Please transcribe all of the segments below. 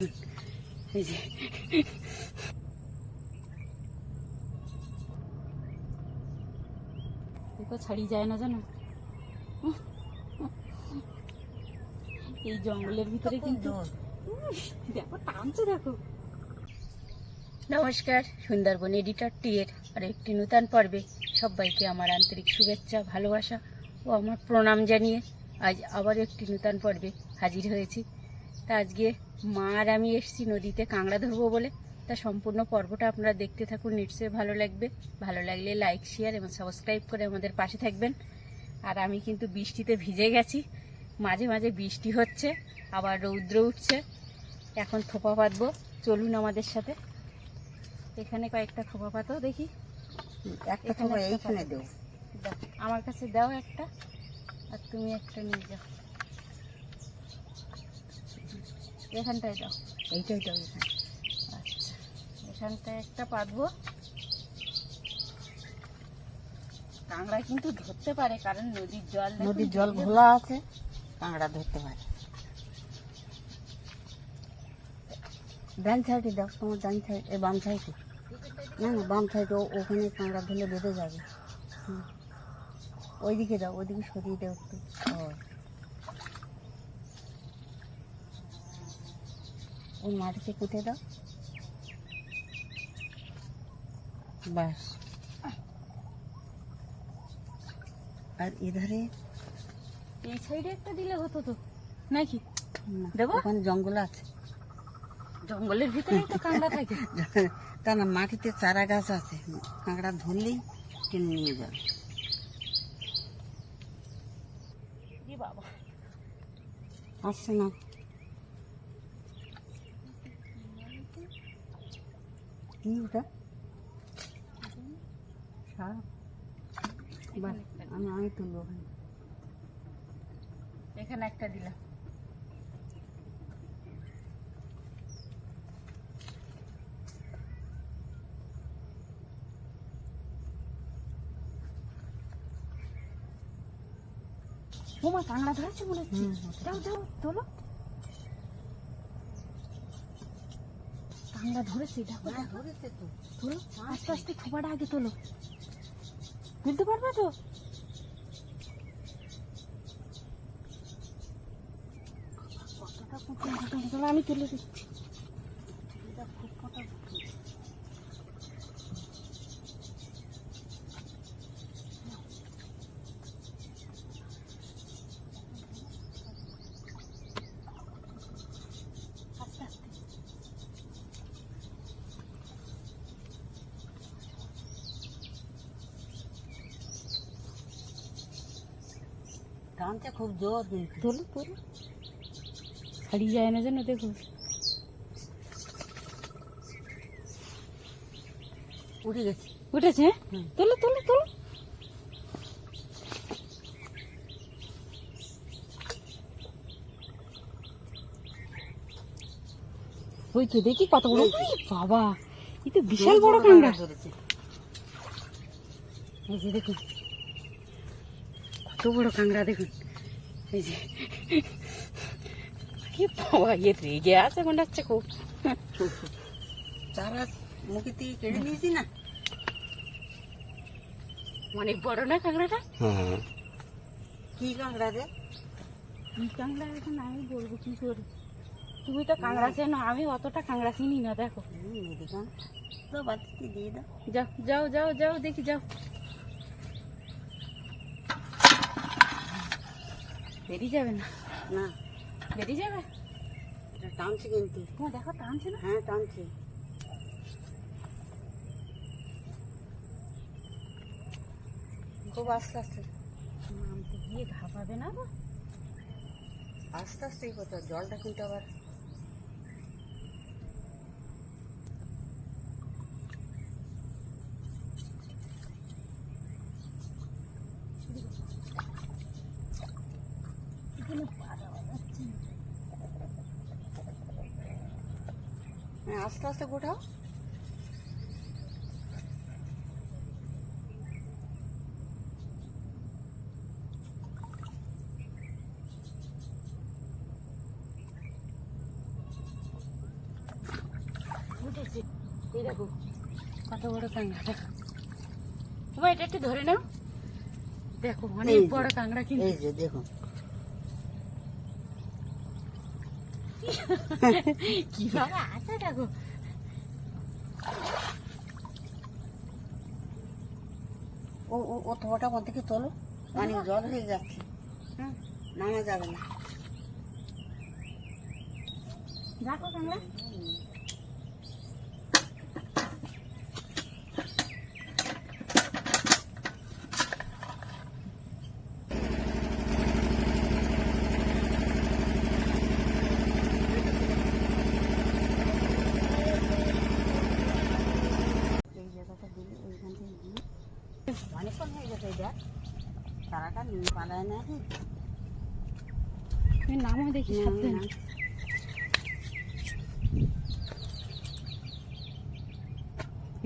এই যে। ছাড়িয়ে যায় না জানো? এই জঙ্গলের ভিতরে কিন্তু দেখো টানছে দেখো। নমস্কার সুন্দরবন এডিটর টি এর আর একটি নূতন পর্বে সবাইকে আমার আন্তরিক শুভেচ্ছা ভালোবাসা ও আমার প্রণাম জানিয়ে আজ আবার একটি নূতন পর্বে হাজির হয়েছি। তা আজকে মা আর আমি এসেছি নদীতে কাঁকড়া ধরবো বলে। তা সম্পূর্ণ পর্বটা আপনারা দেখতে থাকুন নিশ্চয়ই ভালো লাগবে। ভালো লাগলে লাইক শেয়ার এবং সাবস্ক্রাইব করে আমাদের পাশে থাকবেন। আর আমি কিন্তু বৃষ্টিতে ভিজে গেছি। মাঝে মাঝে বৃষ্টি হচ্ছে আবার রৌদ্র উঠছে। এখন থোপা পাতবো। চলুন আমাদের সাথে। এখানে কয়েকটা থোপা পাতো দেখি। একটা এখানে এইখানে দেও আমার কাছে দাও একটা আর তুমি একটা নিয়ে যাও। এখানটায় দাও এইটাই দাও এখানে আচ্ছা এখানটায় একটা পাতবো। কাঁকড়া কিন্তু ধরতে পারে কারণ নদীর জল নদীর জল ঘোলা আছে কাঁকড়া ধরতে পারে। ডান সাইডে দাও তোমার ডান সাইড এ বাম সাইডে। না না বাম সাইডে ওখানে কাঁকড়া ধরলে বেঁধে যাবে। ওইদিকে দাও ওইদিকে সরিয়ে দাও একটু। ওই মাটিতে কুটে দাও। বাস। আর এধারে? এই সাইডে একটা দিলে হতো তো। নাকি? দেবো? ওখানে জঙ্গল আছে। জঙ্গলের ভিতরেই তো কাঁকড়া থাকে। তা না মাটিতে চারা গাছ আছে। কাঁকড়া ধরলেই টেনে নিয়ে যাবে। বাবা। আসছে না। কি ওটা? সাপ? আমি আমি তুলবো ওখানে। এখানে একটা দিলাম। ওমা কাঁকড়া ধরেছে মনে হচ্ছে। যাও যাও তোলো। কাঁকড়া ধরেছি দেখো ধরো তো। আস্তে আস্তে খোপাটা আগে তোলো। তুলতে পারবে তো? আমি তুলে দিচ্ছি টানছে খুব জোর কিন্তু তোলো তোলো। ছাড়িয়ে যায় না যেন দেখো। উঠে গেছে। উঠেছে? তোলো তোলো তোলো। ওই তো দেখি কত বড় বাবা এই তো বিশাল বড় কাঁকড়া দেখুন। কত বড় কাঁকড়া দেখুন এই যে কি বাবা ইয়ে রেগে আছে মনে হচ্ছে খুব চারা মুখে থেকে কেড়ে নিয়েছি না অনেক বড় না কাঁকড়াটা কি কাঁকড়া রে কি কাঁকড়া এখন আমি বলব কি করে তুমি তো কাঁকড়া চেনো আমি অতটা কাঁকড়া চিনি না দেখো হুম, নদী কাঁকড়া তো বাতিতে দিয়ে দাও যাও যাও যাও যাও দেখি যাও বেরিয়ে যাবে না। না। বেরিয়ে যাবে? টানছে কিন্তু। তোমার দেখো টানছে না? হ্যাঁ টানছে। খুব আস্তে আস্তে। নামতে গিয়ে ঘাপাবে না আস্তে আস্তে কোথাও জলটা কিন্তু আবার এখানে পা দেওয়া যাচ্ছে না। হ্যাঁ আস্তে আস্তে গোটাও। এই দেখো কত বড় কাঁকড়া। দেখো তোমার এটা একটু ধরে নাও। দেখো অনেক বড় কাঁকড়া কিন্তু। এই যে দেখুন কীভাবে আছে দেখো ও ও ও থোয়াটা কোন থেকে তোলো। অনেক জল হয়ে যাচ্ছে। হ্যাঁ নামা যাবে না। দেখো কাঁকড়া এই জায়গাটা দিলে ওইখান থেকে দিয়ে অনেকক্ষণ হয়ে গেছে এই দেখ তারাটা নিয়ে পালায় না কি নামও দেখি সাবধানে।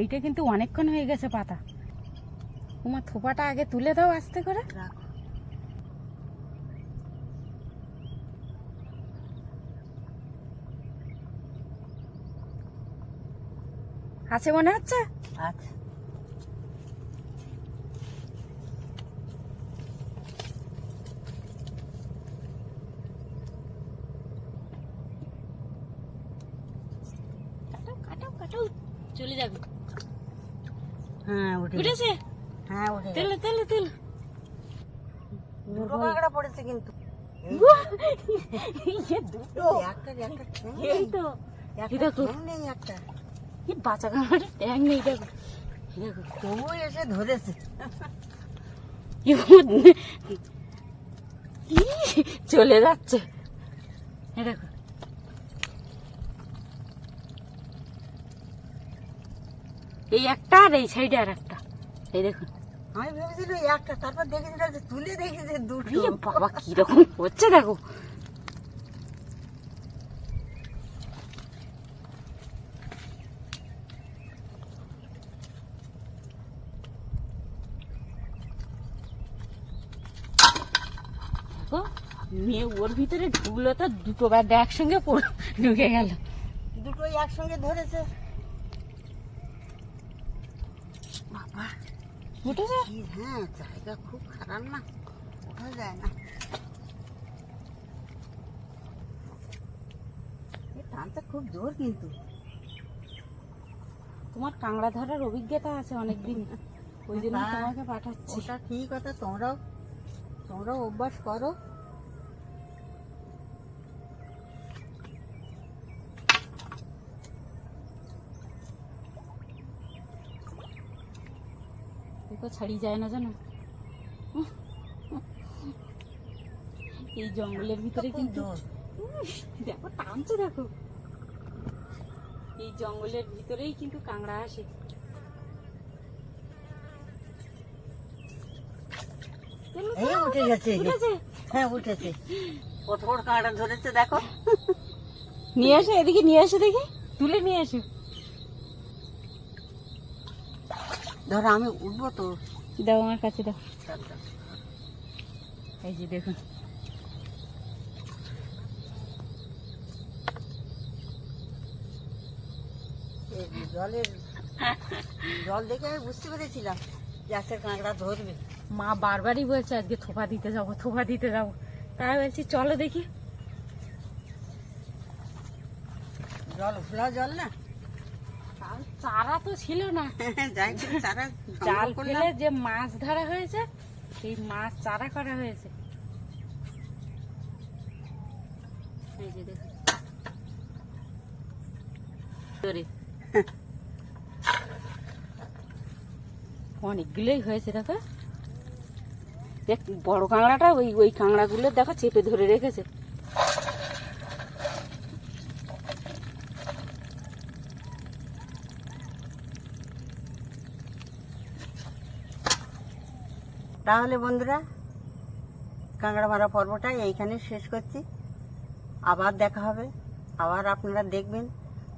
এইটা কিন্তু অনেকক্ষণ হয়ে গেছে পাতা। তোমার থোপাটা আগে তুলে দাও আস্তে করে। আছে মনে হচ্ছে? আচ্ছা কাটাও কাটাও কাটাও চলে যাবে হ্যাঁ উঠেছে? হ্যাঁ উঠে তেলে তেলে তেলে। দুটো কাঁকড়া পড়েছে কিন্তু। দুটো। একটা একটা এই তো। একটা এটা তো- ঠ্যাং নেই একটা। এই বাচ্চা কামড়ে ট্যাং নেই দেখো তবু এসে ধরেছে। চলে যাচ্ছে। দেখো এই একটা আর এই সাইডে আর একটা। এই দেখুন। আমি ভেবেছিলাম এই একটা তারপর দেখেছিলাম যে তুলে দেখেছে দুটো। ইয়ে বাবা কীরকম হচ্ছে দেখো। দেখো মেয়ে ওর ভিতরে ঢুকলো তো দুটো বার একসঙ্গে ঢুকে গেল। দুটোই একসঙ্গে ধরেছে। বাবা। উঠেছে? হ্যাঁ জায়গা খুব খারাপ না ওঠা যায় না। টানটা খুব জোর কিন্তু। তোমার কাংড়া ধরার অভিজ্ঞতা আছে অনেকদিন। ওই জন্য তোমাকে পাঠাচ্ছি। ওটা ঠিক কথা তোমরাও তোমরাও অভ্যাস করো। দেখো ছাড়ি যায় না জানো? এই জঙ্গলের ভিতরে কিন্তু দেখো টানছে দেখো। এই জঙ্গলের ভিতরেই কিন্তু কাংড়া আসে। উঠে গেছে হ্যাঁ উঠেছে। কত বড় কাঁটা ধরেছে দেখো। নিয়ে আসো এদিকে নিয়ে আসো দেখি। তুলে নিয়ে আসো। ধরো আমি উঠবো তো। দাও আমার কাছে দাও। এই যে দেখুন। জলের জল দেখে আমি বুঝতে পেরেছিলাম যে আজকের কাঁকড়া ধরবে। মা বারবারই বলছে আজকে থোপা দিতে যাব থোপা দিতে যাব। তাই বলছি চলো দেখি। জল ঘোলা জল না? চারা তো ছিল না। জাল ফেলে যে মাছ ধরা হয়েছে সেই মাছ চারা করা হয়েছে। অনেকগুলোই হয়েছে দেখো। দেখ বড় কাঁকড়াটা ওই ওই কাঁকড়াগুলো দেখো চেপে ধরে রেখেছে। তাহলে বন্ধুরা, কাঁকড়া মারা পর্বটা এইখানে শেষ করছি। আবার দেখা হবে, আবার আপনারা দেখবেন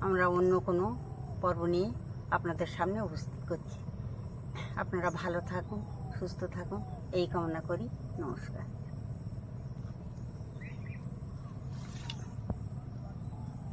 আমরা অন্য কোনো পর্ব নিয়ে আপনাদের সামনে উপস্থিত করছি। আপনারা ভালো থাকুন, সুস্থ থাকুন, এই কামনা করি, নমস্কার।